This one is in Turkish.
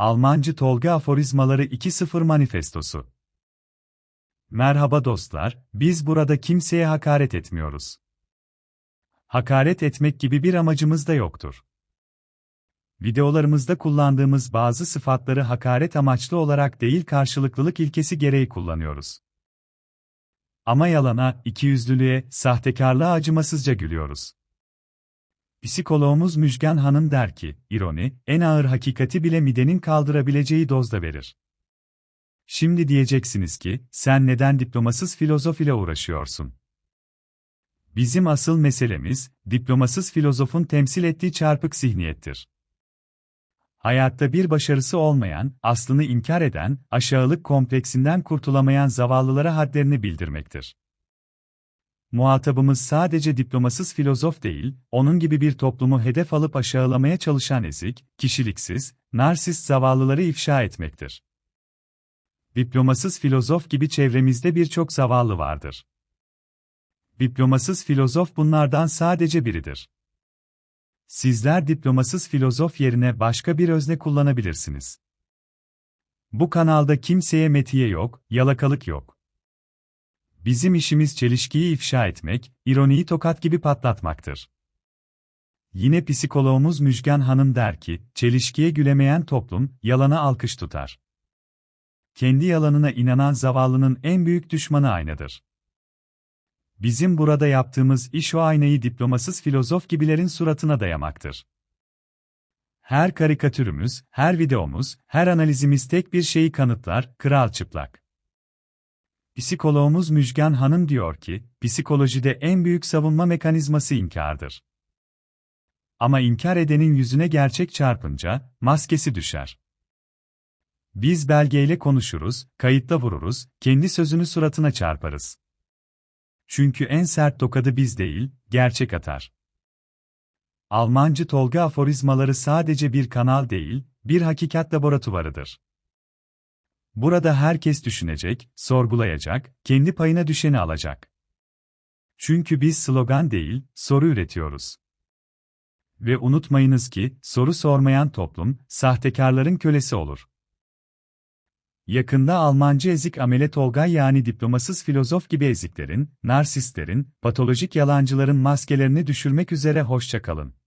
Almancı Tolga Aforizmaları 2.0 Manifestosu Merhaba dostlar, biz burada kimseye hakaret etmiyoruz. Hakaret etmek gibi bir amacımız da yoktur. Videolarımızda kullandığımız bazı sıfatları hakaret amaçlı olarak değil karşılıklılık ilkesi gereği kullanıyoruz. Ama yalana, ikiyüzlülüğe, sahtekarlığa acımasızca gülüyoruz. Psikologumuz Müjgan Hanım der ki, ironi, en ağır hakikati bile midenin kaldırabileceği dozda verir. Şimdi diyeceksiniz ki, sen neden diplomasız filozof ile uğraşıyorsun? Bizim asıl meselemiz, diplomasız filozofun temsil ettiği çarpık zihniyettir. Hayatta bir başarısı olmayan, aslını inkar eden, aşağılık kompleksinden kurtulamayan zavallılara hadlerini bildirmektir. Muhatabımız sadece diplomasız filozof değil, onun gibi bir toplumu hedef alıp aşağılamaya çalışan ezik, kişiliksiz, narsist zavallıları ifşa etmektir. Diplomasız filozof gibi çevremizde birçok zavallı vardır. Diplomasız filozof bunlardan sadece biridir. Sizler diplomasız filozof yerine başka bir özne kullanabilirsiniz. Bu kanalda kimseye metiye yok, yalakalık yok. Bizim işimiz çelişkiyi ifşa etmek, ironiyi tokat gibi patlatmaktır. Yine psikologumuz Müjgan Hanım der ki, çelişkiye gülemeyen toplum, yalana alkış tutar. Kendi yalanına inanan zavallının en büyük düşmanı aynadır. Bizim burada yaptığımız iş o aynayı diplomasız filozof gibilerin suratına dayamaktır. Her karikatürümüz, her videomuz, her analizimiz tek bir şeyi kanıtlar, kral çıplak. Psikologumuz Müjgan Hanım diyor ki, psikolojide en büyük savunma mekanizması inkardır. Ama inkar edenin yüzüne gerçek çarpınca, maskesi düşer. Biz belgeyle konuşuruz, kayıtta vururuz, kendi sözünü suratına çarparız. Çünkü en sert tokadı biz değil, gerçek atar. Almancı Tolga aforizmaları sadece bir kanal değil, bir hakikat laboratuvarıdır. Burada herkes düşünecek, sorgulayacak, kendi payına düşeni alacak. Çünkü biz slogan değil, soru üretiyoruz. Ve unutmayınız ki, soru sormayan toplum, sahtekarların kölesi olur. Yakında Almancı ezik amele Tolgay yani diplomasız filozof gibi eziklerin, narsistlerin, patolojik yalancıların maskelerini düşürmek üzere hoşçakalın.